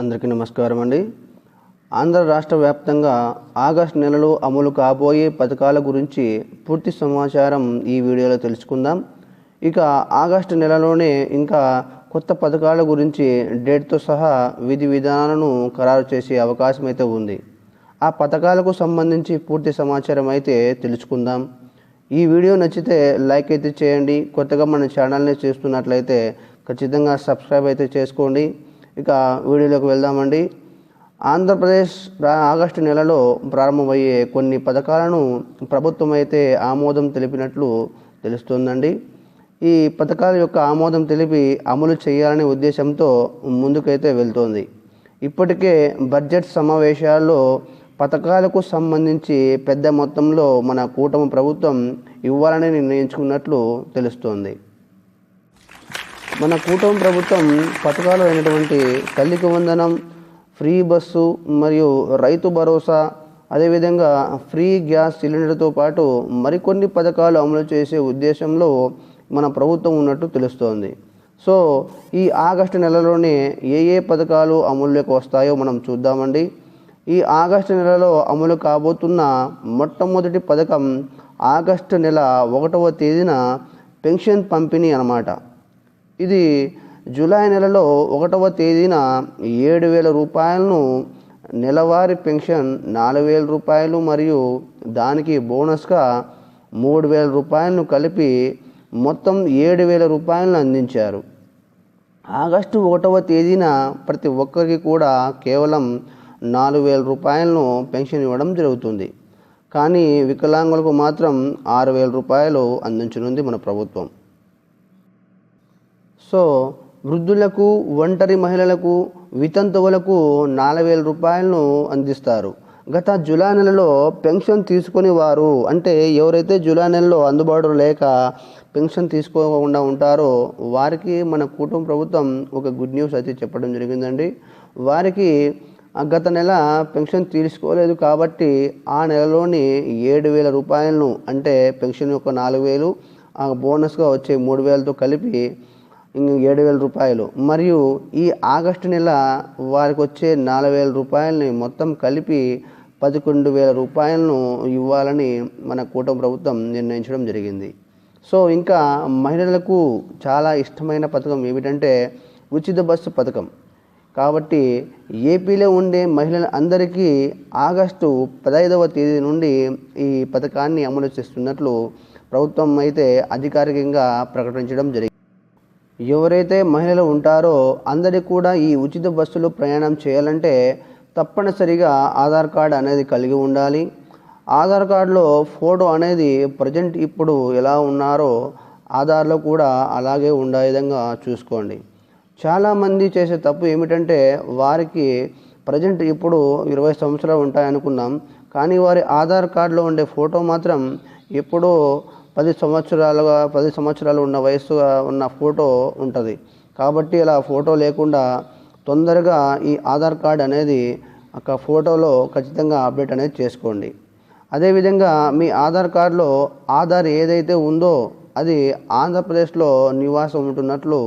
అందరికీ నమస్కారం అండి. ఆంధ్ర రాష్ట్ర వ్యాప్తంగా ఆగస్టు నెలలో అమలు కాబోయే పథకాల గురించి పూర్తి సమాచారం ఈ వీడియోలో తెలుసుకుందాం. ఇక ఆగస్టు నెలలోనే ఇంకా కొత్త పథకాల గురించి డేట్తో సహా విధి విధానాలను ఖరారు చేసే అవకాశం అయితే ఉంది. ఆ పథకాలకు సంబంధించి పూర్తి సమాచారం అయితే తెలుసుకుందాం. ఈ వీడియో నచ్చితే లైక్ అయితే చేయండి. కొత్తగా మన ఛానల్ని చేస్తున్నట్లయితే ఖచ్చితంగా సబ్స్క్రైబ్ అయితే చేసుకోండి. ఇక వీడియోలోకి వెళ్దామండి. ఆంధ్రప్రదేశ్ ఆగస్టు నెలలో ప్రారంభమయ్యే కొన్ని పథకాలను ప్రభుత్వం అయితే ఆమోదం తెలిపినట్లు తెలుస్తుందండి. ఈ పథకాల యొక్క ఆమోదం తెలిపి అమలు చేయాలనే ఉద్దేశంతో ముందుకైతే వెళ్తోంది. ఇప్పటికే బడ్జెట్ సమావేశాల్లో పథకాలకు సంబంధించి పెద్ద మొత్తంలో మన కూటమి ప్రభుత్వం ఇవ్వాలని నిర్ణయించుకున్నట్లు తెలుస్తోంది. మన కూటమి ప్రభుత్వం పథకాలు అయినటువంటి తల్లికి వందనం ఫ్రీ బస్సు మరియు రైతు భరోసా అదేవిధంగా ఫ్రీ గ్యాస్ సిలిండర్తో పాటు మరికొన్ని పథకాలు అమలు చేసే ఉద్దేశంలో మన ప్రభుత్వం ఉన్నట్టు తెలుస్తోంది. సో ఈ ఆగస్టు నెలలోనే ఏ ఏ పథకాలు అమలులోకి వస్తాయో మనం చూద్దామండి. ఈ ఆగస్టు నెలలో అమలు కాబోతున్న మొట్టమొదటి పథకం ఆగస్టు నెల ఒకటవ తేదీన పెన్షన్ పంపిణీ అన్నమాట. ఇది జూలై నెలలో ఒకటవ తేదీన ఏడు వేల రూపాయలను నెలవారీ పెన్షన్ నాలుగు వేల రూపాయలు మరియు దానికి బోనస్గా మూడు వేల రూపాయలను కలిపి మొత్తం ఏడు వేల రూపాయలను అందించారు. ఆగస్టు ఒకటవ తేదీన ప్రతి ఒక్కరికి కూడా కేవలం నాలుగు వేల రూపాయలను పెన్షన్ ఇవ్వడం జరుగుతుంది. కానీ వికలాంగులకు మాత్రం ఆరు వేల రూపాయలు అందించనుంది మన ప్రభుత్వం. సో వృద్ధులకు ఒంటరి మహిళలకు వితంతువులకు నాలుగు వేల రూపాయలను అందిస్తారు. గత జులై నెలలో పెన్షన్ తీసుకుని వారు అంటే ఎవరైతే జులై నెలలో అందుబాటులో లేక పెన్షన్ తీసుకోకుండా ఉంటారో వారికి మన కుటుంబ ప్రభుత్వం ఒక గుడ్ న్యూస్ అయితే చెప్పడం జరిగిందండి. వారికి గత నెల పెన్షన్ తీసుకోలేదు కాబట్టి ఆ నెలలోని ఏడు వేల రూపాయలను అంటే పెన్షన్ యొక్క నాలుగు వేలు ఆ బోనస్గా వచ్చే మూడు వేలతో కలిపి ఏడు వేల రూపాయలు. మరియు ఈ ఆగస్టు నెల వారికి వచ్చే నాలుగు వేల రూపాయలని మొత్తం కలిపి పదకొండు వేల రూపాయలను ఇవ్వాలని మన కూటమి ప్రభుత్వం నిర్ణయించడం జరిగింది. సో ఇంకా మహిళలకు చాలా ఇష్టమైన పథకం ఏమిటంటే ఉచిత బస్సు పథకం. కాబట్టి ఏపీలో ఉండే మహిళల అందరికీ ఆగస్టు పదహైదవ తేదీ నుండి ఈ పథకాన్ని అమలు చేస్తున్నట్లు ప్రభుత్వం అయితే అధికారికంగా ప్రకటించడం జరిగింది ఎవరైతే మహిళలు ఉంటారో అందరికీ కూడా ఈ ఉచిత బస్సులో ప్రయాణం చేయాలంటే తప్పనిసరిగా ఆధార్ కార్డ్ అనేది కలిగి ఉండాలి. ఆధార్ కార్డులో ఫోటో అనేది ప్రజెంట్ ఇప్పుడు ఎలా ఉన్నారో ఆధార్లో కూడా అలాగే ఉండే విధంగా చూసుకోండి. చాలామంది చేసే తప్పు ఏమిటంటే వారికి ప్రజెంట్ ఇప్పుడు ఇరవై సంవత్సరాలు ఉంటాయనుకున్నాం కానీ వారి ఆధార్ కార్డులో ఉండే ఫోటో మాత్రం ఎప్పుడో పది సంవత్సరాలుగా పది సంవత్సరాలు ఉన్న వయసుగా ఉన్న ఫోటో ఉంటుంది. కాబట్టి అలా ఫోటో లేకుండా తొందరగా ఈ ఆధార్ కార్డ్ అనేది ఒక ఫోటోలో ఖచ్చితంగా అప్డేట్ అనేది చేసుకోండి. అదేవిధంగా మీ ఆధార్ కార్డులో ఆధార్ ఏదైతే ఉందో అది ఆంధ్రప్రదేశ్లో నివాసం ఉంటున్నట్లు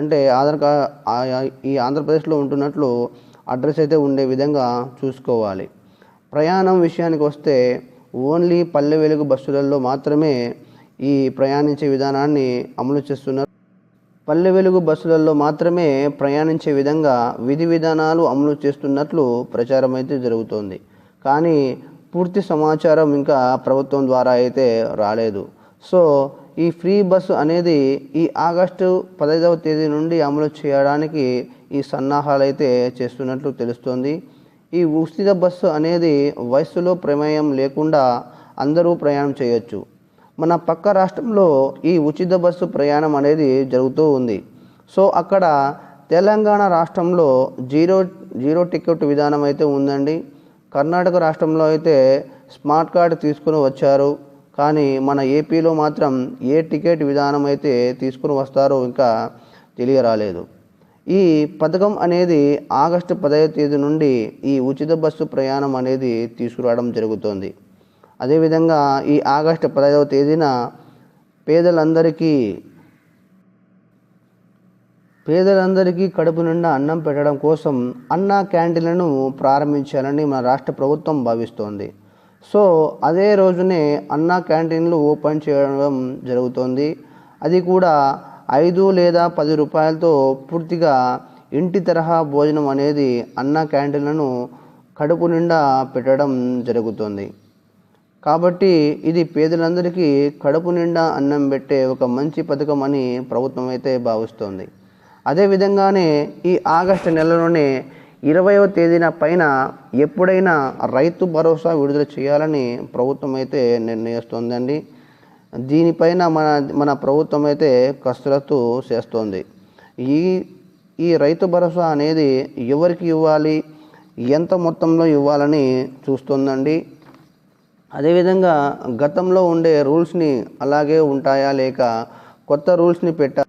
అంటే ఆధార్ కార్డ్ ఈ ఆంధ్రప్రదేశ్లో ఉంటున్నట్లు అడ్రస్ అయితే ఉండే విధంగా చూసుకోవాలి. ప్రయాణం విషయానికి వస్తే ఓన్లీ పల్లె వెలుగు బస్సులలో మాత్రమే ఈ ప్రయాణించే విధానాన్ని అమలు చేస్తున్నారు. పల్లె వెలుగు బస్సులలో మాత్రమే ప్రయాణించే విధంగా విధి విధానాలు అమలు చేస్తున్నట్లు ప్రచారం అయితే జరుగుతోంది. కానీ పూర్తి సమాచారం ఇంకా ప్రభుత్వం ద్వారా అయితే రాలేదు. సో ఈ ఫ్రీ బస్సు అనేది ఈ ఆగస్టు పదహైదవ తేదీ నుండి అమలు చేయడానికి ఈ సన్నాహాలు అయితే చేస్తున్నట్లు తెలుస్తోంది. ఈ ఉచిత బస్సు అనేది వయస్సులో ప్రమేయం లేకుండా అందరూ ప్రయాణం చేయొచ్చు. మన పక్క రాష్ట్రంలో ఈ ఉచిత బస్సు ప్రయాణం అనేది జరుగుతూ ఉంది. సో అక్కడ తెలంగాణ రాష్ట్రంలో జీరో జీరో టికెట్ విధానం అయితే ఉందండి. కర్ణాటక రాష్ట్రంలో అయితే స్మార్ట్ కార్డ్ తీసుకుని వచ్చారు. కానీ మన ఏపీలో మాత్రం ఏ టికెట్ విధానం అయితే తీసుకుని వస్తారో ఇంకా తెలియరాలేదు. ఈ పథకం అనేది ఆగస్టు పదహైదు తేదీ నుండి ఈ ఉచిత బస్సు ప్రయాణం అనేది తీసుకురావడం జరుగుతోంది. అదేవిధంగా ఈ ఆగస్టు పదహైదవ తేదీన పేదలందరికీ పేదలందరికీ కడుపు నిండా అన్నం పెట్టడం కోసం అన్న క్యాంటీన్లను ప్రారంభించాలని మన రాష్ట్ర ప్రభుత్వం భావిస్తోంది. సో అదే రోజునే అన్న క్యాంటీన్లు ఓపెన్ చేయడం జరుగుతోంది. అది కూడా ఐదు లేదా పది రూపాయలతో పూర్తిగా ఇంటి తరహా భోజనం అనేది అన్న క్యాంటీన్లను కడుపు నిండా పెట్టడం జరుగుతుంది. కాబట్టి ఇది పేదలందరికీ కడుపు నిండా అన్నం పెట్టే ఒక మంచి పథకం అని ప్రభుత్వం అయితే భావిస్తోంది. అదేవిధంగానే ఈ ఆగస్టు నెలలోనే ఇరవయవ తేదీన పైన ఎప్పుడైనా రైతు భరోసా విడుదల చేయాలని ప్రభుత్వం అయితే నిర్ణయిస్తోందండి. దీనిపైన మన మన ప్రభుత్వం అయితే కసరత్తు చేస్తోంది. ఈ ఈ రైతు భరోసా అనేది ఎవరికి ఇవ్వాలి ఎంత మొత్తంలో ఇవ్వాలని చూస్తుందండి. అదేవిధంగా గతంలో ఉండే రూల్స్ని అలాగే ఉంటాయా లేక కొత్త రూల్స్ని పెట్ట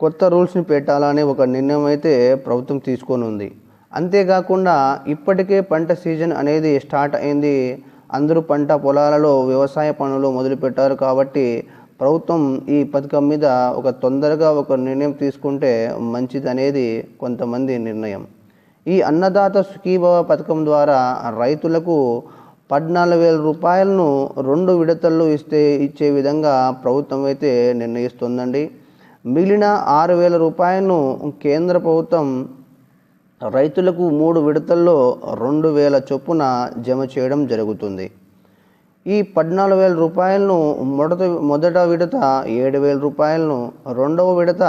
కొత్త రూల్స్ని పెట్టాలనే ఒక నిర్ణయం అయితే ప్రభుత్వం తీసుకొని ఉంది. అంతేకాకుండా ఇప్పటికే పంట సీజన్ అనేది స్టార్ట్ అయింది. అందరూ పంట పొలాలలో వ్యవసాయ పనులు మొదలుపెట్టారు కాబట్టి ప్రభుత్వం ఈ పథకం మీద ఒక తొందరగా ఒక నిర్ణయం తీసుకుంటే మంచిదనేది కొంతమంది నిర్ణయం. ఈ అన్నదాత సుఖీభవ పథకం ద్వారా రైతులకు పద్నాలుగు వేల రూపాయలను రెండు విడతల్లో ఇస్తే ఇచ్చే విధంగా ప్రభుత్వం అయితే నిర్ణయిస్తుందండి. మిగిలిన ఆరు వేల రూపాయలను కేంద్ర ప్రభుత్వం రైతులకు మూడు విడతల్లో రెండు వేల చొప్పున జమ చేయడం జరుగుతుంది. ఈ పద్నాలుగు వేల రూపాయలను మొదట మొదట విడత ఏడు వేల రూపాయలను రెండవ విడత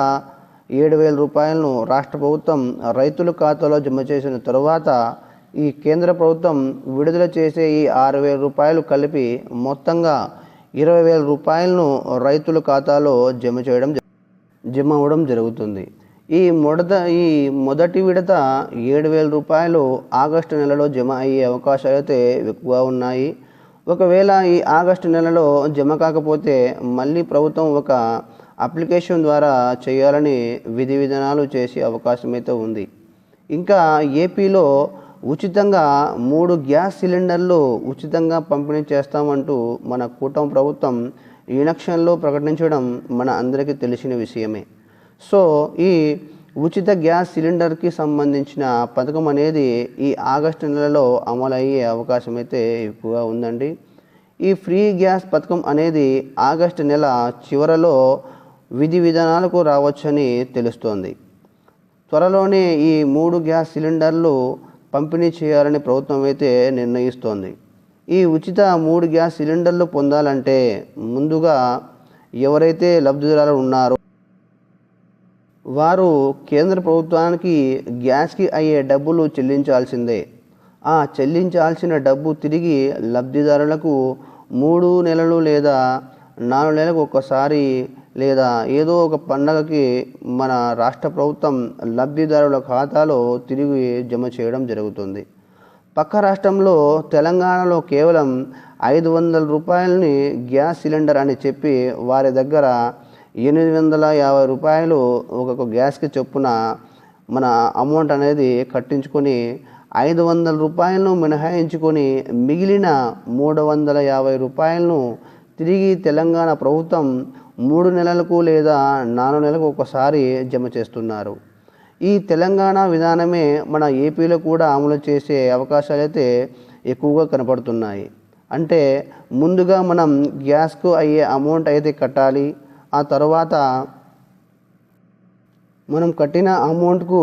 ఏడు వేల రూపాయలను రాష్ట్ర ప్రభుత్వం రైతుల ఖాతాలో జమ చేసిన తరువాత ఈ కేంద్ర ప్రభుత్వం విడుదల చేసే ఈ ఆరు వేల రూపాయలు కలిపి మొత్తంగా ఇరవై వేల రూపాయలను రైతుల ఖాతాలో జమ చేయడం జ- జమ అవ్వడం జరుగుతుంది. ఈ మొదట ఈ మొదటి విడత ఏడు వేల రూపాయలు ఆగస్టు నెలలో జమ అయ్యే అవకాశాలు అయితే ఎక్కువ ఉన్నాయి. ఒకవేళ ఈ ఆగస్టు నెలలో జమ కాకపోతే మళ్ళీ ప్రభుత్వం ఒక అప్లికేషన్ ద్వారా చేయాలని విధి విధానాలు చేసే అవకాశం అయితే ఉంది. ఇంకా ఏపీలో ఉచితంగా మూడు గ్యాస్ సిలిండర్లు ఉచితంగా పంపిణీ చేస్తామంటూ మన కూటమి ప్రభుత్వం ఎలక్షన్లో ప్రకటించడం మన అందరికీ తెలిసిన విషయమే. సో ఈ ఉచిత గ్యాస్ సిలిండర్కి సంబంధించిన పథకం అనేది ఈ ఆగస్టు నెలలో అమలు అయ్యే అవకాశం అయితే ఎక్కువగా ఉందండి. ఈ ఫ్రీ గ్యాస్ పథకం అనేది ఆగస్టు నెల చివరలో విధి విధానాలకు రావచ్చని తెలుస్తోంది. త్వరలోనే ఈ మూడు గ్యాస్ సిలిండర్లు పంపిణీ చేయాలని ప్రభుత్వం అయితే నిర్ణయిస్తోంది. ఈ ఉచిత మూడు గ్యాస్ సిలిండర్లు పొందాలంటే ముందుగా ఎవరైతే లబ్ధిదారులు ఉన్నారో వారు కేంద్ర ప్రభుత్వానికి గ్యాస్కి అయ్యే డబ్బులు చెల్లించాల్సిందే. ఆ చెల్లించాల్సిన డబ్బు తిరిగి లబ్ధిదారులకు మూడు నెలలు లేదా నాలుగు నెలలకు ఒక్కసారి లేదా ఏదో ఒక పండగకి మన రాష్ట్ర ప్రభుత్వం లబ్ధిదారుల ఖాతాలో తిరిగి జమ చేయడం జరుగుతుంది. పక్క రాష్ట్రంలో తెలంగాణలో కేవలం ఐదు వందల రూపాయలని గ్యాస్ సిలిండర్ అని చెప్పి వారి దగ్గర ఎనిమిది వందల యాభై రూపాయలు ఒక్కొక్క గ్యాస్కి చొప్పున మన అమౌంట్ అనేది కట్టించుకొని ఐదు వందల రూపాయలను మినహాయించుకొని మిగిలిన మూడు వందల యాభై రూపాయలను తిరిగి తెలంగాణ ప్రభుత్వం మూడు నెలలకు లేదా నాలుగు నెలలకు ఒకసారి జమ చేస్తున్నారు. ఈ తెలంగాణ విధానమే మన ఏపీలో కూడా అమలు చేసే అవకాశాలు అయితే ఎక్కువగా కనపడుతున్నాయి. అంటే ముందుగా మనం గ్యాస్కు అయ్యే అమౌంట్ అయితే కట్టాలి ఆ తర్వాత మనం కట్టిన అమౌంట్కు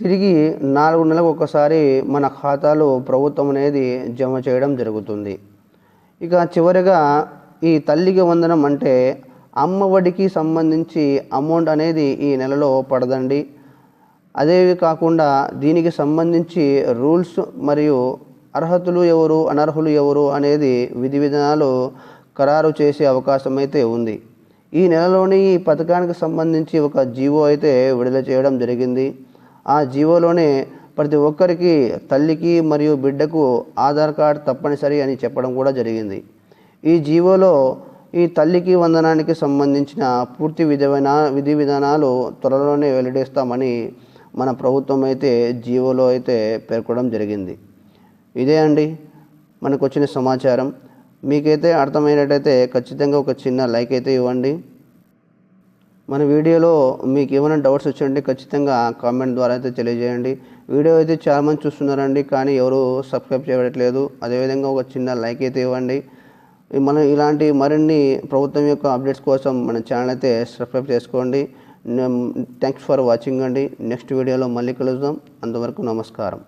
తిరిగి నాలుగు నెలలకు ఒకసారి మన ఖాతాలో ప్రభుత్వం అనేది జమ చేయడం జరుగుతుంది. ఇక చివరిగా ఈ తల్లికి వందనం అంటే అమ్మ ఒడికి సంబంధించి అమౌంట్ అనేది ఈ నెలలో పడదండి. అదే కాకుండా దీనికి సంబంధించి రూల్స్ మరియు అర్హతలు ఎవరు అనర్హులు ఎవరు అనేది విధి విధానాలు ఖరారు చేసే అవకాశం అయితే ఉంది. ఈ నెలలోని ఈ పథకానికి సంబంధించి ఒక జీవో అయితే విడుదల చేయడం జరిగింది. ఆ జీవోలోనే ప్రతి ఒక్కరికి తల్లికి మరియు బిడ్డకు ఆధార్ కార్డ్ తప్పనిసరి అని చెప్పడం కూడా జరిగింది. ఈ జీవోలో ఈ తల్లికి వందనానికి సంబంధించిన పూర్తి విధమైన విధి విధానాలు త్వరలోనే వెల్లడిస్తామని మన ప్రభుత్వం అయితే జీవోలో అయితే పేర్కొనడం జరిగింది. ఇదే అండి మనకు వచ్చిన సమాచారం. మీకైతే అర్థమైనట్టయితే ఖచ్చితంగా ఒక చిన్న లైక్ అయితే ఇవ్వండి. మన వీడియోలో మీకు ఏమైనా డౌట్స్ వచ్చండి ఖచ్చితంగా కామెంట్ ద్వారా అయితే తెలియజేయండి. వీడియో అయితే చాలామంది చూస్తున్నారండి కానీ ఎవరు సబ్స్క్రైబ్ చేయట్లేదు. అదేవిధంగా ఒక చిన్న లైక్ అయితే ఇవ్వండి. మనం ఇలాంటి మరిన్ని ప్రభుత్వం యొక్క అప్డేట్స్ కోసం మన ఛానల్ అయితే సబ్స్క్రైబ్ చేసుకోండి. థ్యాంక్స్ ఫర్ వాచింగ్ అండి. నెక్స్ట్ వీడియోలో మళ్ళీ కలుద్దాం. అంతవరకు నమస్కారం.